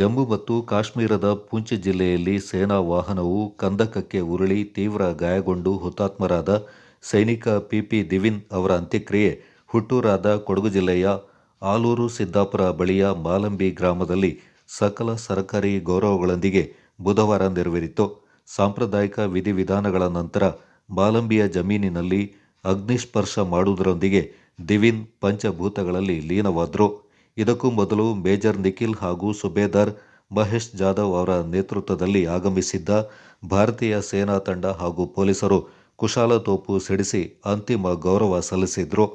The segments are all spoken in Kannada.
ಜಮ್ಮು ಮತ್ತು ಕಾಶ್ಮೀರದ ಪೂಂಚ್ ಜಿಲ್ಲೆಯಲ್ಲಿ ಸೇನಾ ವಾಹನವು ಕಂದಕಕ್ಕೆ ಉರುಳಿ ತೀವ್ರ ಗಾಯಗೊಂಡು ಹುತಾತ್ಮರಾದ ಸೈನಿಕ ಪಿಪಿ ದಿವಿನ್ ಅವರ ಅಂತ್ಯಕ್ರಿಯೆ ಹುಟ್ಟೂರಾದ ಕೊಡಗು ಜಿಲ್ಲೆಯ ಆಲೂರು ಸಿದ್ದಾಪುರ ಬಳಿಯ ಮಾಲಂಬಿ ಗ್ರಾಮದಲ್ಲಿ ಸಕಲ ಸರ್ಕಾರಿ ಗೌರವಗಳೊಂದಿಗೆ ಬುಧವಾರ ನೆರವೇರಿತು. ಸಾಂಪ್ರದಾಯಿಕ ವಿಧಿವಿಧಾನಗಳ ನಂತರ ಮಾಲಂಬಿಯ ಜಮೀನಿನಲ್ಲಿ ಅಗ್ನಿಸ್ಪರ್ಶ ಮಾಡುವುದರೊಂದಿಗೆ ದಿವಿನ್ ಪಂಚಭೂತಗಳಲ್ಲಿ ಲೀನವಾದರು. ಇದಕ್ಕೂ ಮೊದಲು ಮೇಜರ್ ನಿಖಿಲ್ ಹಾಗೂ ಸುಬೇದಾರ್ ಮಹೇಶ್ ಜಾಧವ್ ಅವರ ನೇತೃತ್ವದಲ್ಲಿ ಆಗಮಿಸಿದ್ದ ಭಾರತೀಯ ಸೇನಾ ತಂಡ ಹಾಗೂ ಪೊಲೀಸರು ಕುಶಾಲ ತೋಪು ಸಿಡಿಸಿ ಅಂತಿಮ ಗೌರವ ಸಲ್ಲಿಸಿದ್ರು.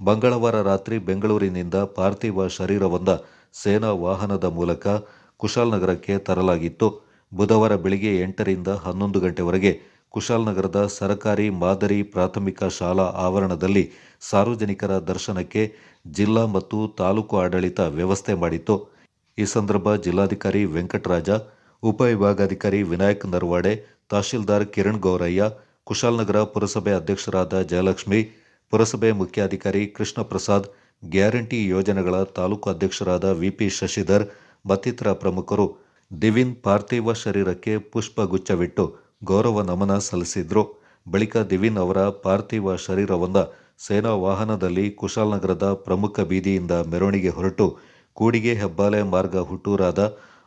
ಮಂಗಳವಾರ ರಾತ್ರಿ ಬೆಂಗಳೂರಿನಿಂದ ಪಾರ್ಥಿವ ಶರೀರವೊಂದ ಸೇನಾ ವಾಹನದ ಮೂಲಕ ಕುಶಾಲನಗರಕ್ಕೆ ತರಲಾಗಿತ್ತು. ಬುಧವಾರ ಬೆಳಿಗ್ಗೆ ಎಂಟರಿಂದ ಹನ್ನೊಂದು ಗಂಟೆವರೆಗೆ ಕುಶಾಲನಗರದ ಸರಕಾರಿ ಮಾದರಿ ಪ್ರಾಥಮಿಕ ಶಾಲಾ ಆವರಣದಲ್ಲಿ ಸಾರ್ವಜನಿಕರ ದರ್ಶನಕ್ಕೆ ಜಿಲ್ಲಾ ಮತ್ತು ತಾಲೂಕು ಆಡಳಿತ ವ್ಯವಸ್ಥೆ ಮಾಡಿತ್ತು. ಈ ಸಂದರ್ಭ ಜಿಲ್ಲಾಧಿಕಾರಿ ವೆಂಕಟರಾಜ ಉಪವಿಭಾಗಾಧಿಕಾರಿ ವಿನಾಯಕ್ ನರ್ವಾಡೆ, ತಹಶೀಲ್ದಾರ್ ಕಿರಣ್ ಗೌರಯ್ಯ ಕುಶಾಲನಗರ ಪುರಸಭೆ ಅಧ್ಯಕ್ಷರಾದ ಜಯಲಕ್ಷ್ಮಿ, ಪುರಸಭೆ ಮುಖ್ಯಾಧಿಕಾರಿ ಕೃಷ್ಣ ಪ್ರಸಾದ್ ಗ್ಯಾರಂಟಿ ಯೋಜನೆಗಳ ತಾಲೂಕು ಅಧ್ಯಕ್ಷರಾದ ವಿಪಿ ಶಶಿಧರ್, ಮತ್ತಿತರ ಪ್ರಮುಖರು. ದಿವಿನ್ ಪಾರ್ಥಿವ ಶರೀರಕ್ಕೆ ಪುಷ್ಪಗುಚ್ಛವಿಟ್ಟು ಗೌರವ ನಮನ ಸಲ್ಲಿಸಿದ್ರು. ಬಳಿಕ ದಿವಿನ್ ಅವರ ಪಾರ್ಥಿವ ಶರೀರವೊಂದ ಸೇನಾ ವಾಹನದಲ್ಲಿ ಕುಶಾಲನಗರದ ಪ್ರಮುಖ ಬೀದಿಯಿಂದ ಮೆರವಣಿಗೆ ಹೊರಟು ಕೂಡಿಗೆ ಹೆಬ್ಬಾಲೆ ಮಾರ್ಗ ಹುಟ್ಟೂರಾದ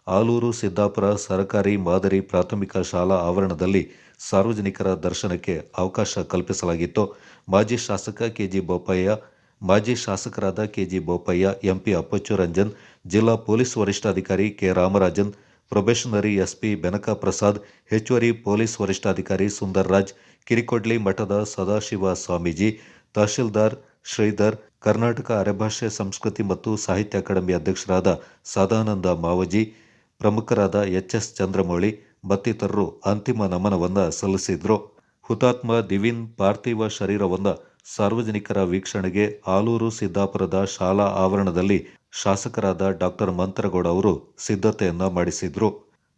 ಆಲೂರು ಸಿದ್ದಾಪುರ ಸರಕಾರಿ ಮಾದರಿ ಪ್ರಾಥಮಿಕ ಶಾಲಾ ಆವರಣದಲ್ಲಿ ಸಾರ್ವಜನಿಕರ ದರ್ಶನಕ್ಕೆ ಅವಕಾಶ ಕಲ್ಪಿಸಲಾಗಿತ್ತು. ಮಾಜಿ ಶಾಸಕ ಕೆಜಿ ಬೋಪಯ್ಯ, ಮಾಜಿ ಶಾಸಕರಾದ K G Bopaiah, MP Appachu Ranjan ಜಿಲ್ಲಾ ಪೊಲೀಸ್ ವರಿಷ್ಠಾಧಿಕಾರಿ K Ramarajan probationary SP Benaka Prasad ಹೆಚ್ಚುವರಿ ಪೊಲೀಸ್ ವರಿಷ್ಠಾಧಿಕಾರಿ ಸುಂದರ್ರಾಜ್, ಕಿರಿಕೊಡ್ಲಿ ಮಠದ ಸದಾಶಿವ ಸ್ವಾಮೀಜಿ, ತಹಶೀಲ್ದಾರ್ ಶ್ರೀಧರ್, ಕರ್ನಾಟಕ ಅರೆಭಾಷೆ ಸಂಸ್ಕೃತಿ ಮತ್ತು ಸಾಹಿತ್ಯ ಅಕಾಡೆಮಿ ಅಧ್ಯಕ್ಷರಾದ ಸದಾನಂದ ಮಾವಜಿ, ಪ್ರಮುಖರಾದ ಎಚ್ ಎಸ್ ಚಂದ್ರಮೌಳಿ ಮತ್ತಿತರರು ಅಂತಿಮ ನಮನವನ್ನು ಸಲ್ಲಿಸಿದ್ರು. ಹುತಾತ್ಮ ದಿವಿನ್ ಪಾರ್ಥಿವ ಶರೀರವೊಂದ ಸಾರ್ವಜನಿಕರ ವೀಕ್ಷಣೆಗೆ ಆಲೂರು ಸಿದ್ದಾಪುರದ ಶಾಲಾ ಆವರಣದಲ್ಲಿ ಶಾಸಕರಾದ ಡಾಕ್ಟರ್ ಮಂತ್ರಗೌಡ ಅವರು ಸಿದ್ಧತೆಯನ್ನ ಮಾಡಿಸಿದ್ರು.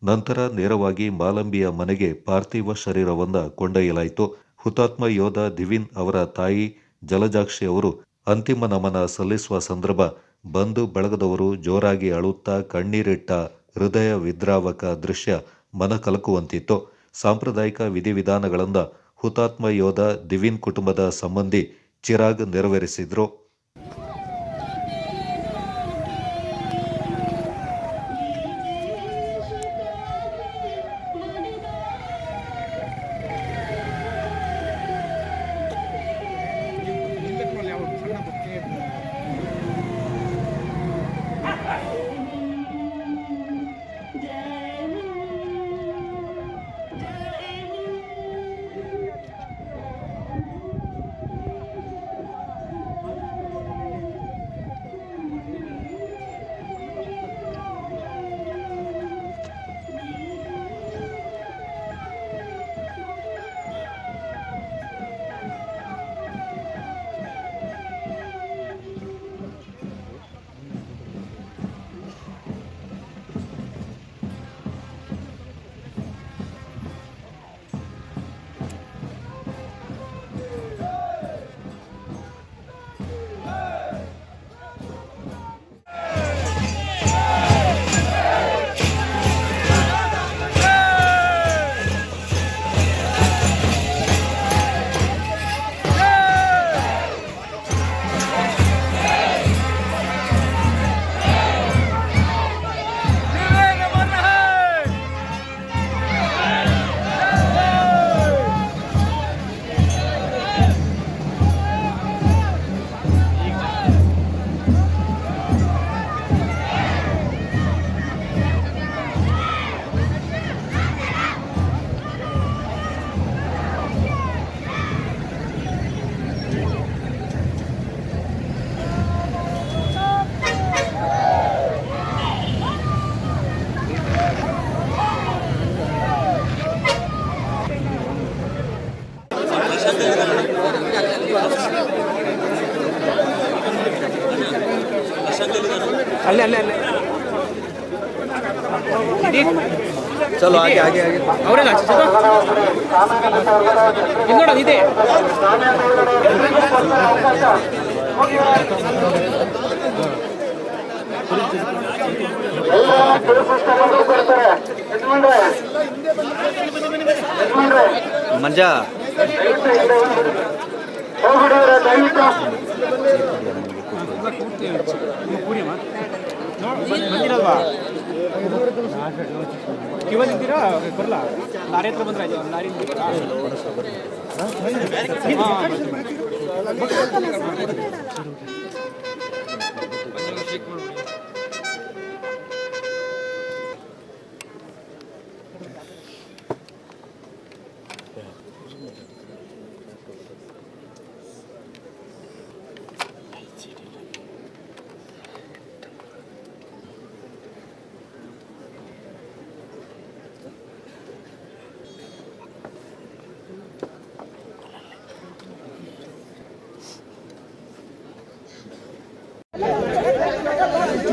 ನಂತರ ನೇರವಾಗಿ ಮಾಲಂಬಿಯ ಮನೆಗೆ ಪಾರ್ಥಿವ ಶರೀರವನ್ನ ಕೊಂಡೊಯ್ಯಲಾಯಿತು. ಹುತಾತ್ಮ ಯೋಧ ದಿವಿನ್ ಅವರ ತಾಯಿ ಜಲಜಾಕ್ಷಿ ಅವರು ಅಂತಿಮ ನಮನ ಸಲ್ಲಿಸುವ ಸಂದರ್ಭ ಬಂಧು ಬಳಗದವರು ಜೋರಾಗಿ ಅಳುತ್ತಾ ಕಣ್ಣೀರಿಟ್ಟ ಹೃದಯ ವಿದ್ರಾವಕ ದೃಶ್ಯ ಮನಕಲಕುವಂತಿತ್ತು. ಸಾಂಪ್ರದಾಯಿಕ ವಿಧಿವಿಧಾನಗಳಿಂದ ಹುತಾತ್ಮ ಯೋಧ ದಿವಿನ್ ಕುಟುಂಬದ ಸಂಬಂಧಿ ಚಿರಾಗ್ ನೆರವೇರಿಸಿದ್ರು. ಅಲ್ಲೇ ಅಲ್ಲೇ ಅಲ್ಲೇ. ಚಲೋ ಹಾಗೆ ಹಾಗೆ ಹಾಗೆ. ಅವರೆಲ್ಲ ಇದು ನೋಡೋದು ಇದೆ. ಮಂಜ. ಬಂದಿರಲ್ವಾ? ಕಿವ ನಿಂತೀರಾ ಬರಲ್ಲ ಲಾರಿ ಹತ್ರ ಬಂದ್ರೆ ಆಯ್ತು ಲಾರಿ ನಿಂತಿರಾ?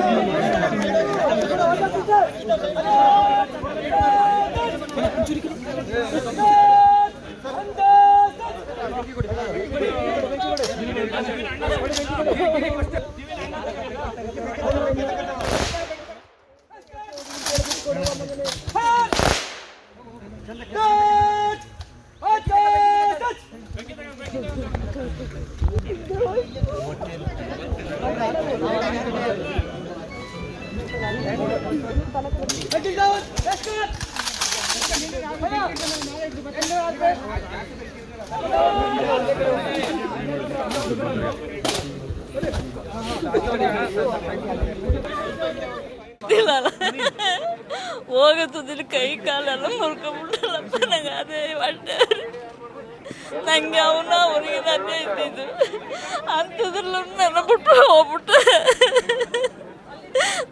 ಹಾ, ಗೊತ್ತಿಲ್ಲಲ್ಲ ಹೋಗುತ್ತದಿಲ್ಲ ಕೈ ಕಾಲೆಲ್ಲ ಮುರ್ಕೊಂಡ್ಬಿಟ್ಟಲ್ಲಪ್ಪ ನಂಗೆ ಅದೇ ಹೊಟ್ಟೆ ನಂಗೆ ಅವನ, ಅವನಿಗೆ ಅದೇ ಇದ್ದಿದ್ದು. ಅಂಥದ್ರಲ್ಲೂ ನನ್ನ ಬಿಟ್ಟು ಹೋಗ್ಬಿಟ್ಟು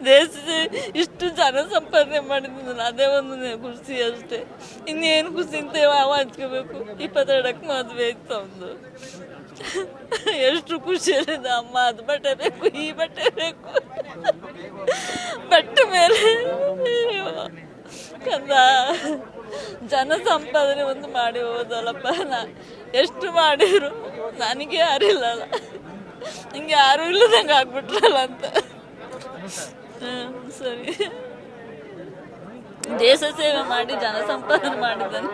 ದೇಶ ಇಷ್ಟು ಜನ ಸಂಪಾದನೆ ಮಾಡಿದ್ದೀನಿ ಅದೇ ಒಂದು ಖುಷಿ ಅಷ್ಟೇ. ಇನ್ನೇನು ಖುಷಿ ಅಂತ ಯಾವ ಹಂಚ್ಕೋಬೇಕು? ಇಪ್ಪತ್ತೆರಡಕ್ಕೆ ಮದುವೆ ಇತ್ತು ಅವನು ಎಷ್ಟು ಖುಷಿ ಖುಷಿಯಲ್ಲಿದೆ ಅಮ್ಮ ಅದು ಬಟ್ಟೆ ಬೇಕು, ಈ ಬಟ್ಟೆ ಬೇಕು. ಬಟ್ಟೆ ಮೇಲೆ ಕಂದ. ಜನ ಸಂಪಾದನೆ ಒಂದು ಮಾಡಿ ಹೋದಲ್ಲಪ್ಪ, ನಾ ಎಷ್ಟು ಮಾಡಿದ್ರು ನನಗೆ ಯಾರಿಲ್ಲಲ್ಲ ನಂಗೆ ಯಾರು ಇಲ್ಲದಂಗೆ ಆಗ್ಬಿಟ್ರಲ್ಲ ಅಂತ. ಸರಿ. ದೇಶ ಸೇವೆ ಮಾಡಿ ಜನ ಸಂಪಾದನೆ ಮಾಡಿದ್ದಾನೆ.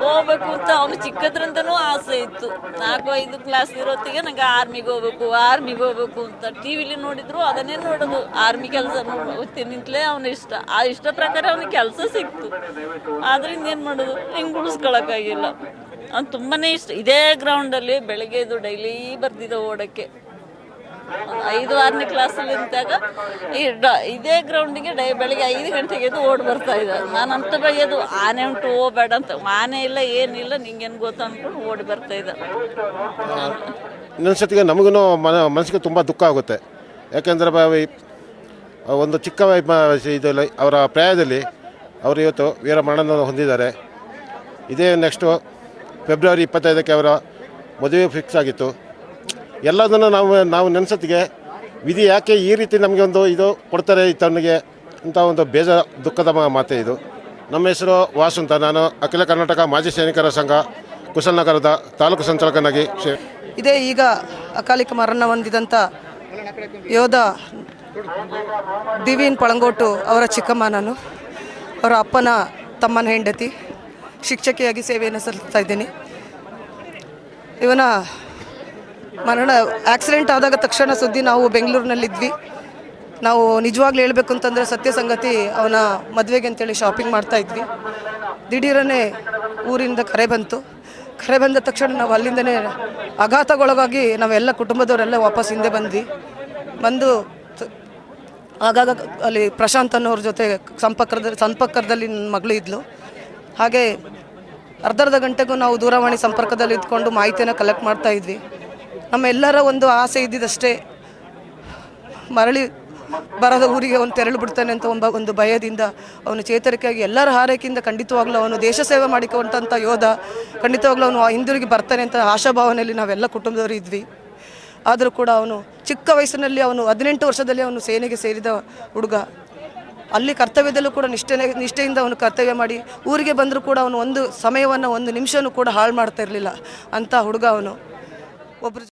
ಹೋಗ್ಬೇಕು ಅಂತ ಅವನು ಚಿಕ್ಕದ್ರಿಂದನೂ ಆಸೆ ಇತ್ತು. ನಾಲ್ಕು, ಐದು ಕ್ಲಾಸ್ ಇರೋತ್ತಿಗೆ ನಂಗೆ ಆರ್ಮಿಗೆ ಹೋಗ್ಬೇಕು ಆರ್ಮಿಗೆ ಹೋಗ್ಬೇಕು ಅಂತ ಟಿ ವಿಲಿ ನೋಡಿದ್ರು, ಅದನ್ನೇ ನೋಡೋದು. ಆರ್ಮಿ ಕೆಲಸ ತಿನ್ನಿಂತಲೇ ಅವನ ಇಷ್ಟ. ಆ ಇಷ್ಟ ಪ್ರಕಾರ ಅವನಿಗೆ ಕೆಲಸ ಸಿಕ್ತು. ಆದ್ರಿಂದ ಏನು ಮಾಡೋದು? ಹಿಂಗೆ ಉಳಿಸ್ಕೊಳಕ್ಕಾಗಿಲ್ಲ. ಅವ್ನು ತುಂಬಾ ಇಷ್ಟ. ಇದೇ ಗ್ರೌಂಡಲ್ಲಿ ಬೆಳಗ್ಗೆ ಇದು ಡೈಲಿ ಬರ್ತಿದ್ದ ಓಡೋಕ್ಕೆ. ಐದು ಆರನೇ ಕ್ಲಾಸಲ್ಲಿ ಇದ್ದಾಗ ಈ ಡ- ಇದೇ ಗ್ರೌಂಡಿಗೆ ಡೈ, ಬೆಳಿಗ್ಗೆ ಐದು ಗಂಟೆಗೆ ಎದ್ದು ಓಡಿ ಬರ್ತಾ ಇದ್ದ. ನಾನು ಅಂತ ಬೈಯೋದು ಆನೆ ಉಂಟು ಅಂತ. ಆನೆ ಇಲ್ಲ, ಏನಿಲ್ಲ, ನಿಂಗೇನು ಗೊತ್ತ ಅಂದ್ಕೊಂಡು ಓಡಿ ಬರ್ತಾ ಇದ್ದ. ಇನ್ನೊಂದ್ಸತಿಗೆ ನಮಗೂ ಮನ, ಮನಸ್ಸಿಗೆ ತುಂಬ ದುಃಖ ಆಗುತ್ತೆ. ಯಾಕೆಂದ್ರೆ ಒಂದು ಚಿಕ್ಕ ಇದರಲ್ಲಿ ಅವರ ಪ್ರಾಯದಲ್ಲಿ ಅವರು ಇವತ್ತು ವೀರ ಮರಣವನ್ನು ಹೊಂದಿದ್ದಾರೆ. ಇದೇ ನೆಕ್ಸ್ಟು ಫೆಬ್ರವರಿ ಇಪ್ಪತ್ತೈದಕ್ಕೆ ಅವರ ಮದುವೆ ಫಿಕ್ಸ್ ಆಗಿತ್ತು. ಎಲ್ಲದನ್ನು ನಾವು ನಾವು ನೆನೆಸತ್ತಿಗೆ, ವಿಧಿ ಯಾಕೆ ಈ ರೀತಿ ನಮಗೆ ಒಂದು ಇದು ಕೊಡ್ತಾರೆ ತನಗೆ ಅಂತ ಒಂದು ಬೇಜ, ದುಃಖದ ಮಾತೆ ಇದು. ನಮ್ಮ ಹೆಸರು ವಾಸು ಅಂತ ನಾನು ಅಖಿಲ ಕರ್ನಾಟಕ ಮಾಜಿ ಸೈನಿಕರ ಸಂಘ ಕುಶಲನಗರದ ತಾಲೂಕು ಸಂಚಾಲಕನಾಗಿ ಇದೇ ಈಗ ಅಕಾಲಿಕ ಮರಣ ಹೊಂದಿದಂಥ ಯೋಧ ದಿವೀನ್ ಪಳಂಗೋಟು ಅವರ ಚಿಕ್ಕಮ್ಮ ನಾನು. ಅವರ ಅಪ್ಪನ ತಮ್ಮನ ಹೆಂಡತಿ. ಶಿಕ್ಷಕಿಯಾಗಿ ಸೇವೆಯನ್ನು ಸಲ್ಲಿಸ್ತಾ ಇದ್ದೀನಿ. ಇವನ ಮರಣ ಆಕ್ಸಿಡೆಂಟ್ ಆದಾಗ ತಕ್ಷಣ ಸುದ್ದಿ ನಾವು ಬೆಂಗಳೂರಿನಲ್ಲಿದ್ವಿ. ನಾವು ನಿಜವಾಗ್ಲೂ ಹೇಳಬೇಕು ಅಂತಂದರೆ ಸತ್ಯ ಸಂಗತಿ ಅವನ ಮದುವೆಗೆ ಅಂತೇಳಿ ಶಾಪಿಂಗ್ ಮಾಡ್ತಾ ಇದ್ವಿ. ದಿಢೀರನೇ ಊರಿಂದ ಕರೆ ಬಂತು. ಕರೆ ಬಂದ ತಕ್ಷಣ ನಾವು ಅಲ್ಲಿಂದನೇ ಆಘಾತಗೊಳಗಾಗಿ ನಾವೆಲ್ಲ ಕುಟುಂಬದವರೆಲ್ಲ ವಾಪಸ್ ಹಿಂದೆ ಬಂದ್ವಿ. ಬಂದು ಆಗಾಗ ಅಲ್ಲಿ ಪ್ರಶಾಂತ್ ಅನ್ನೋರ ಜೊತೆ ಸಂಪರ್ಕದ, ಸಂಪರ್ಕದಲ್ಲಿ ನನ್ನ ಮಗಳು ಇದ್ಲು. ಹಾಗೆ ಅರ್ಧರ್ಧ ಗಂಟೆಗೂ ನಾವು ದೂರವಾಣಿ ಸಂಪರ್ಕದಲ್ಲಿ ಇದ್ಕೊಂಡು ಮಾಹಿತಿಯನ್ನು ಕಲೆಕ್ಟ್ ಮಾಡ್ತಾ ಇದ್ವಿ. ನಮ್ಮೆಲ್ಲರ ಒಂದು ಆಸೆ ಇದ್ದಿದ್ದಷ್ಟೇ ಮರಳಿ ಬರದ ಊರಿಗೆ ಅವನು ತೆರಳು ಬಿಡ್ತಾನೆ ಅಂತ ಒಂದು ಒಂದು ಭಯದಿಂದ ಅವನು ಚೇತರಿಕೆಯಾಗಿ ಎಲ್ಲರ ಹಾರೈಕೆಯಿಂದ ಖಂಡಿತವಾಗ್ಲೂ ಅವನು ದೇಶ ಸೇವೆ ಮಾಡಿಕೊಂಡಂಥ ಯೋಧ, ಖಂಡಿತವಾಗ್ಲೂ ಅವನು ಹಿಂದಿರುಗಿ ಬರ್ತಾನೆ ಅಂತ ಆಶಾಭಾವನೆಯಲ್ಲಿ ನಾವೆಲ್ಲ ಕುಟುಂಬದವರು ಇದ್ವಿ. ಆದರೂ ಕೂಡ ಅವನು ಚಿಕ್ಕ ವಯಸ್ಸಿನಲ್ಲಿ ಅವನು ಹದಿನೆಂಟು ವರ್ಷದಲ್ಲಿ ಅವನು ಸೇನೆಗೆ ಸೇರಿದ ಹುಡುಗ. ಅಲ್ಲಿ ಕರ್ತವ್ಯದಲ್ಲೂ ಕೂಡ ನಿಷ್ಠೆ ನಿಷ್ಠೆಯಿಂದ ಅವನು ಕರ್ತವ್ಯ ಮಾಡಿ ಊರಿಗೆ ಬಂದರೂ ಕೂಡ ಅವನು ಒಂದು ಸಮಯವನ್ನು, ಒಂದು ನಿಮಿಷನೂ ಕೂಡ ಹಾಳು ಮಾಡ್ತಾ ಇರಲಿಲ್ಲ. ಅಂಥ ಹುಡುಗ ಅವನು. ಒಬ್ಬರು